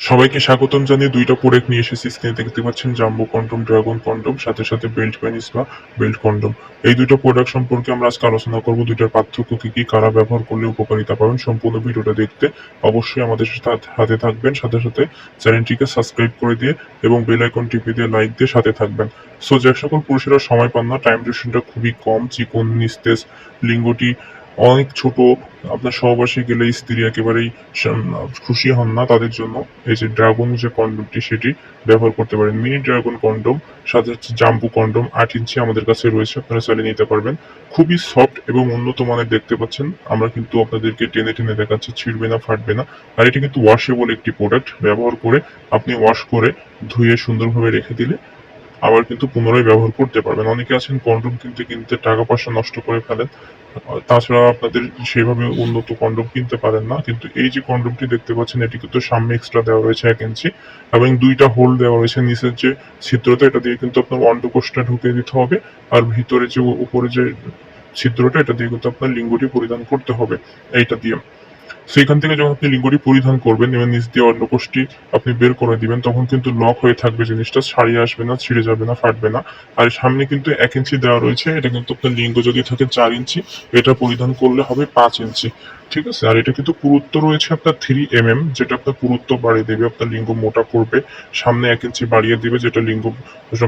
সবাইকে স্বাগতম জানিয়ে দুইটা প্রোডাক্ট নিয়ে এসেছি। স্ক্রিনে দেখতে পাচ্ছেন জাম্বো কন্ডম, ড্রাগন কন্ডম, সাথে সাথে বেল্ট পেনিস বা বেল্ট কন্ডম। এই দুটো প্রোডাক্ট সম্পর্কে আমরা আজকে আলোচনা করব, দুইটার পার্থক্য কি কি, কারা ব্যবহার করলে উপকারিতা পাবেন সম্পূর্ণ ভিডিওটা দেখতে অবশ্যই আমাদের সাথে থাকবেন। সাথে সাথে চ্যানেলটিকে সাবস্ক্রাইব করে দিয়ে এবং বেল আইকন টিপে দিয়ে লাইক দিয়ে সাথে থাকবেন। সো যে সকল পুরুষেরা সময় পান না, টাইম ডিউরেশনটা খুবই কম, চিকন, নিস্তেজ, লিঙ্গটি অনেক ছোট, আপনার সহবাসে গেলে স্ত্রী একেবারেই খুশি হন না তাদের জন্য। এই যে ড্রাগন যে কন্ডমটি, সেটি ব্যবহার করতে পারেন। মিনি ড্রাগন কন্ডম, সাথে হচ্ছে জাম্বু কন্ডম, আট ইঞ্চি আমাদের কাছে রয়েছে, আপনারা চালিয়ে নিতে পারবেন। খুবই সফট এবং উন্নত মানের দেখতে পাচ্ছেন। আমরা কিন্তু আপনাদেরকে টেনে টেনে দেখাচ্ছি, ছিঁড়বে না, ফাটবে না। আর এটি কিন্তু ওয়াশেবল একটি প্রোডাক্ট ব্যবহার করে আপনি ওয়াশ করে ধুয়ে সুন্দরভাবে রেখে দিলে আবার কিন্তু পুনরায় ব্যবহার করতে পারবেন। অনেকে আছেন কন্ডম কিনতে কিনতে টাকা পয়সা নষ্ট করে ফেলেন। তাছাড়া আপনাদের সেভাবে উন্নত কন্ডম কিনতে পারেন না, কিন্তু এই যে কন্ডমটি দেখতে পাচ্ছেন এটি কিন্তু সামনে এক্সট্রা দেওয়া রয়েছে এক ইঞ্চি এবং দুইটা হোল দেওয়া রয়েছে নিচের যে ছিদ্রটা এটা দিয়ে কিন্তু আপনার অন্ডকোষটা ঢুকিয়ে দিতে হবে, আর ভিতরে যে উপরে যে ছিদ্রটা, এটা দিয়ে কিন্তু আপনার লিঙ্গটি পরিধান করতে হবে, এইটা দিয়ে। সেইখান থেকে যখন আপনি লিঙ্গটি পরিধান করবেন এবং নিচ দিয়ে অন্ডকোষটি আপনি বের করে দিবেন, তখন কিন্তু লক হয়ে থাকবে জিনিসটা ছাড়িয়ে আসবে না, ছিঁড়ে যাবে না, ফাটবে না। আর সামনে কিন্তু এক ইঞ্চি দেওয়া রয়েছে, এটা কিন্তু আপনার লিঙ্গ যদি থাকে চার ইঞ্চি, এটা পরিধান করলে হবে পাঁচ ইঞ্চি। ঠিক আছে? আর এটা কিন্তু পুরুত্ব রয়েছে আপনার থ্রি এম এম যেটা আপনার পুরুত্ব বাড়িয়ে দেবে, আপনার লিঙ্গ মোটা করবে, সামনে এক ইঞ্চি বাড়িয়ে দেবে, যেটা লিঙ্গ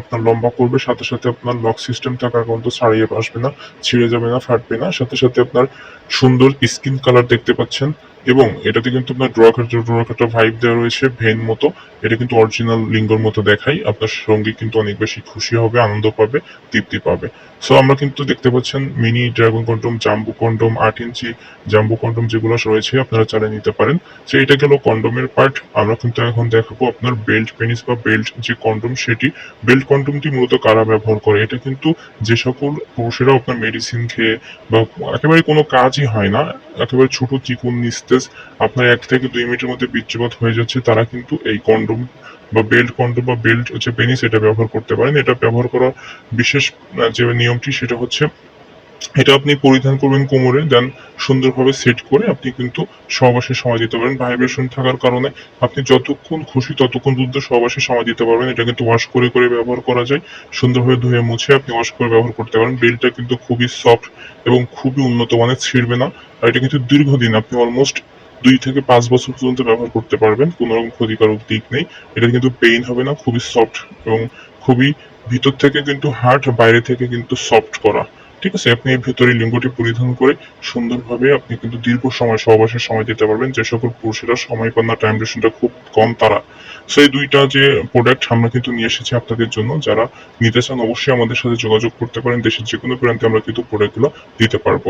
আপনার লম্বা করবে, সাথে সাথে আপনার লক সিস্টেম থাকার কিন্তু ছাড়িয়ে আসবে না, ছিঁড়ে যাবে না, ফাটবে না। সাথে সাথে আপনার সুন্দর স্কিন কালার দেখতে পাচ্ছেন। এবং এটাতে কিন্তু আপনার ড্রকাটা ড্রকাটা ভাইব দেওয়া রয়েছে ভেন মতো। এটা কিন্তু অরিজিনাল লিঙ্গর মতো দেখাই আপনার সঙ্গী কিন্তু অনেক বেশি খুশি হবে, আনন্দ পাবে, তৃপ্তি পাবে। সো আমরা কিন্তু দেখতে পাচ্ছেন mini dragon condom jumbo condom আট ইঞ্চি জাম্বু কন্ডম যেগুলো রয়েছে, আপনারা চালিয়ে নিতে পারেন। তো এটা গেল কন্ডমের পার্ট আমরা কিন্তু এখন দেখাবো আপনার বেল্ট পেনিস বা বেল্ট যে কন্ডম সেটি। বেল্ট কন্ডমটি মূলত কারা ব্যবহার করে? এটা কিন্তু যে সকল পুরুষেরা আপনার মেডিসিন খেয়ে বা একেবারে কোনো কাজই হয় না। একেবারে ছোট চিকুন নিস্তেজ আপনার এক থেকে দুই মিনিটের মধ্যে বীর্যপাত হয়ে যাচ্ছে, তারা কিন্তু এই কন্ডম বা বেল্ট কন্ডোম বা বেল্ট হচ্ছে পেনিস এটা ব্যবহার করতে পারেন। এটা ব্যবহার করা বিশেষ যে নিয়মটি, সেটা হচ্ছে এটা আপনি পরিধান করবেন কোমরে দেন সুন্দরভাবে সেট করে আপনি কিন্তু সহবাসে সময় দিতে পারেন ভাইব্রেশন থাকার কারণে আপনি যতক্ষণ খুশি ততক্ষণ পর্যন্ত সহবাসে সময় দিতে পারবেন। এটা কিন্তু ওয়াশ করে করে ব্যবহার করা যায়। সুন্দরভাবে ধুয়ে মুছে আপনি ওয়াশ করে ব্যবহার করতে পারেন। বেলটা কিন্তু খুবই সফট এবং খুবই উন্নত মানের, ছিঁড়বে না। আর এটা কিন্তু দীর্ঘদিন আপনি অলমোস্ট দুই থেকে পাঁচ বছর পর্যন্ত ব্যবহার করতে পারবেন। কোনো রকম ক্ষতিকারক দিক নেই। এটা কিন্তু পেইন হবে না, খুবই সফট এবং খুবই ভিতর থেকে কিন্তু হার্ড বাইরে থেকে কিন্তু সফট করা। ঠিক আছে, আপনি ভেতরে লিঙ্গটি পরিধান করে সুন্দরভাবে আপনি কিন্তু দীর্ঘ সময় সহবাসের সময় দিতে পারবেন। যে সকল পুরুষেরা সময় পান না টাইম ডিউরেশনটা খুব কম তারা। সেই দুইটা যে প্রোডাক্ট আমরা কিন্তু নিয়ে এসেছি আপনাদের জন্য, যারা নিতে চান অবশ্যই আমাদের সাথে যোগাযোগ করতে পারেন। দেশের যে কোনো প্রান্তে আমরা কিন্তু প্রোডাক্টগুলো দিতে পারব।